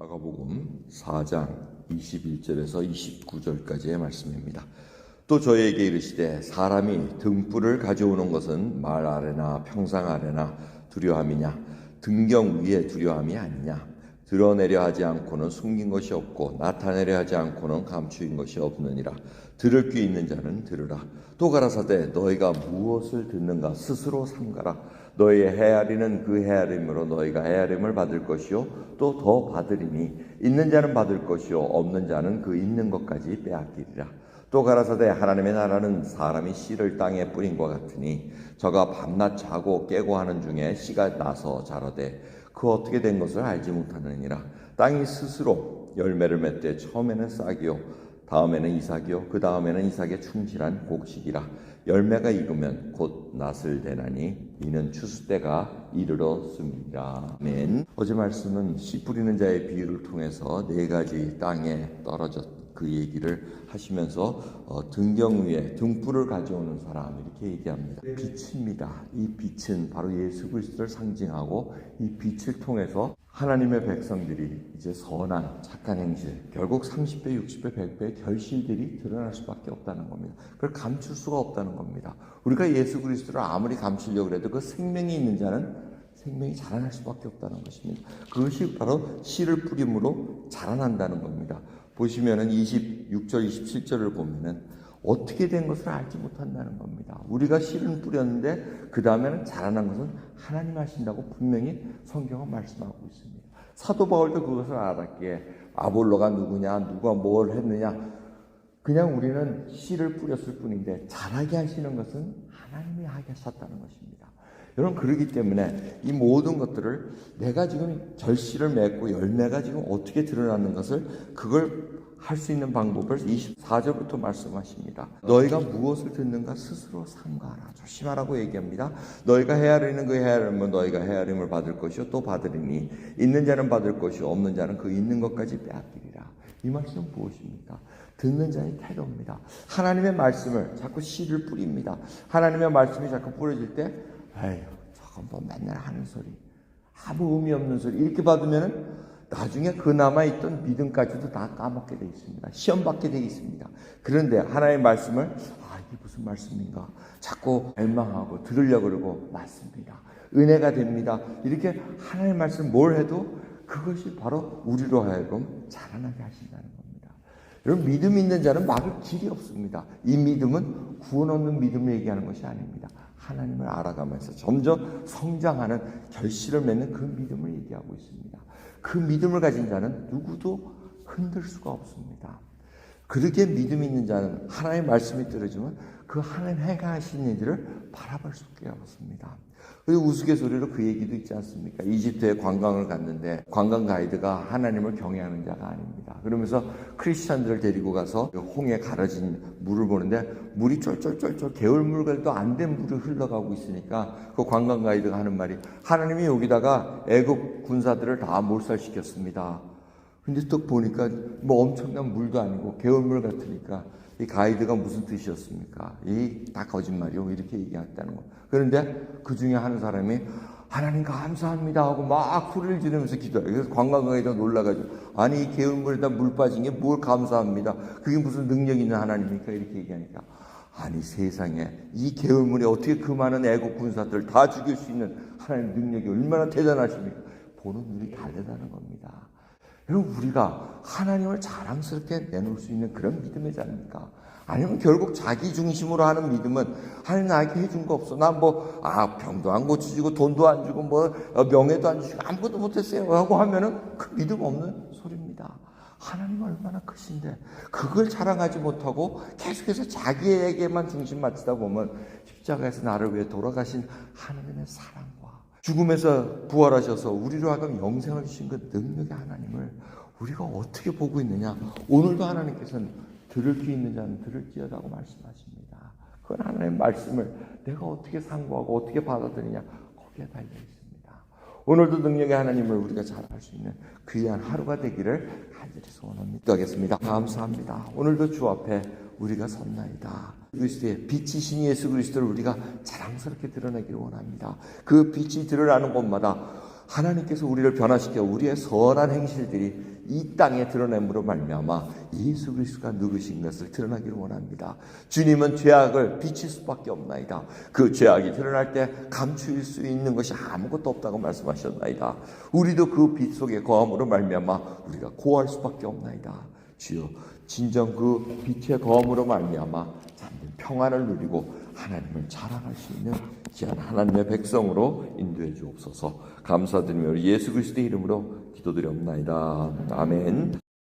마가복음 4장 21절에서 29절까지의 말씀입니다. 또 저에게 이르시되 사람이 등불을 가져오는 것은 말 아래나 평상 아래나 두려함이냐? 등경 위에 두려함이 아니냐? 드러내려 하지 않고는 숨긴 것이 없고 나타내려 하지 않고는 감추인 것이 없느니라. 들을 귀 있는 자는 들으라. 또 가라사대 너희가 무엇을 듣는가? 스스로 삼가라 너희의 헤아리는 그 헤아림으로 너희가 헤아림을 받을 것이요 또 더 받으리니 있는 자는 받을 것이요 없는 자는 그 있는 것까지 빼앗기리라. 또 가라사대 하나님의 나라는 사람이 씨를 땅에 뿌린 것 같으니 저가 밤낮 자고 깨고 하는 중에 씨가 나서 자라되 그 어떻게 된 것을 알지 못하느니라. 땅이 스스로 열매를 맺되 처음에는 싹이요 다음에는 이삭이요 그 다음에는 이삭의 충실한 곡식이라. 열매가 익으면 곧 낫을 대나니 이는 추수 때가 이르렀습니다. 아멘. 어제 말씀은 씨 뿌리는 자의 비유를 통해서 네 가지 땅에 떨어졌 그 얘기를 하시면서 어, 등경 위에 등불을 가져오는 사람 이렇게 얘기합니다. 빛입니다. 이 빛은 바로 예수 그리스도를 상징하고 이 빛을 통해서 하나님의 백성들이 이제 선한 착한 행실 결국 30배, 60배, 100배의 결실들이 드러날 수밖에 없다는 겁니다. 그걸 감출 수가 없다는 겁니다. 우리가 예수 그리스도를 아무리 감추려고 해도 그 생명이 있는 자는 생명이 자라날 수밖에 없다는 것입니다. 그것이 바로 씨를 뿌림으로 자라난다는 겁니다. 보시면은 26절, 27절을 보면은 어떻게 된 것을 알지 못한다는 겁니다. 우리가 씨를 뿌렸는데 그 다음에는 자라난 것은 하나님 하신다고 분명히 성경은 말씀하고 있습니다. 사도 바울도 그것을 알았기에 아볼로가 누구냐, 누가 뭘 했느냐, 그냥 우리는 씨를 뿌렸을 뿐인데 자라게 하시는 것은 하나님이 하셨다는 것입니다. 여러분 그러기 때문에 이 모든 것들을 내가 지금 결실을 맺고 열매가 지금 어떻게 드러나는 것을 그걸 할 수 있는 방법을 24절부터 말씀하십니다. 너희가 무엇을 듣는가 스스로 삼가라. 조심하라고 얘기합니다. 너희가 헤아리는 그 헤아림은 너희가 헤아림을 받을 것이요 또 받으리니 있는 자는 받을 것이요 없는 자는 그 있는 것까지 빼앗기리라. 이 말씀 무엇입니까? 듣는 자의 태도입니다. 하나님의 말씀을 자꾸 씨를 뿌립니다. 하나님의 말씀이 자꾸 뿌려질 때, 에휴, 저건 뭐 맨날 하는 소리, 아무 의미 없는 소리, 이렇게 받으면은 나중에 그 남아있던 믿음까지도 다 까먹게 되어 있습니다. 시험 받게 되어 있습니다. 그런데 하나님의 말씀을, 아, 이게 무슨 말씀인가? 자꾸 멸망하고 들으려고 그러고, 맞습니다. 은혜가 됩니다. 이렇게 하나님의 말씀 뭘 해도 그것이 바로 우리로 하여금 자라나게 하신다는 겁니다. 여러분 믿음 있는 자는 막을 길이 없습니다. 이 믿음은 구원 얻는 믿음을 얘기하는 것이 아닙니다. 하나님을 알아가면서 점점 성장하는 결실을 맺는 그 믿음을 얘기하고 있습니다. 그 믿음을 가진 자는 누구도 흔들 수가 없습니다. 그렇게 믿음 있는 자는 하나님의 말씀이 떨어지면 그 하나님 행하신 일들을 바라볼 수가 없습니다. 그리고 우스갯소리로 그 얘기도 있지 않습니까? 이집트에 관광을 갔는데 관광 가이드가 하나님을 경외하는 자가 아닙니다. 그러면서 크리스찬들을 데리고 가서 홍에 가려진 물을 보는데 물이 쫄쫄쫄쫄 개울물과도 안 된 물이 흘러가고 있으니까 그 관광 가이드가 하는 말이 하나님이 여기다가 애굽 군사들을 다 몰살시켰습니다. 근데 또 보니까 뭐 엄청난 물도 아니고 개울물 같으니까 이 가이드가 무슨 뜻이었습니까? 이 다 거짓말이요. 이렇게 얘기했다는 거. 그런데 그 중에 한 사람이 하나님 감사합니다 하고 막 소리를 지르면서 기도해요. 그래서 관광가이드가 놀라가지고 아니 이 개울물에다 물 빠진 게 뭘 감사합니다. 그게 무슨 능력 있는 하나님입니까? 이렇게 얘기하니까 아니 세상에 이 개울물에 어떻게 그 많은 애국 군사들 다 죽일 수 있는 하나님 능력이 얼마나 대단하십니까? 보는 눈이 다르다는 겁니다. 여러분 우리가 하나님을 자랑스럽게 내놓을 수 있는 그런 믿음의 자입니까? 아니면 결국 자기 중심으로 하는 믿음은 하나님 나에게 해준 거 없어. 나 뭐 아 병도 안 고쳐주고 돈도 안 주고 뭐 어, 명예도 안 주시고 아무것도 못했어요. 하고 하면은 그 믿음 없는 소리입니다. 하나님 얼마나 크신데 그걸 자랑하지 못하고 계속해서 자기에게만 중심 맞추다 보면 십자가에서 나를 위해 돌아가신 하나님의 사랑과 죽음에서 부활하셔서 우리로 하여금 영생을 주신 그 능력의 하나님을 우리가 어떻게 보고 있느냐 오늘도 하나님께서는 들을 귀 있는 자는 들을지어다고 말씀하십니다. 그건 하나님의 말씀을 내가 어떻게 상고하고 어떻게 받아들이냐 거기에 달려 있습니다. 오늘도 능력의 하나님을 우리가 잘 알 수 있는 귀한 하루가 되기를 간절히 소원합니다. 감사합니다. 오늘도 주 앞에 우리가 섰나이다. 그리스도의 빛이신 예수 그리스도를 우리가 자랑스럽게 드러내기를 원합니다. 그 빛이 드러나는 곳마다 하나님께서 우리를 변화시켜 우리의 선한 행실들이 이 땅에 드러냄으로 말미암아 예수 그리스도가 누구신 것을 드러나기를 원합니다. 주님은 죄악을 비칠 수밖에 없나이다. 그 죄악이 드러날 때 감추일 수 있는 것이 아무것도 없다고 말씀하셨나이다. 우리도 그 빛 속에 거함으로 말미암아 우리가 고할 수밖에 없나이다. 주여 진정 그 빛의 거함으로 말미암아 잠든 평안을 누리고 하나님을 자랑할 수 있는 귀한 하나님의 백성으로 인도해 주옵소서. 감사드리며 예수 그리스도의 이름으로 기도드리옵나이다. 아멘.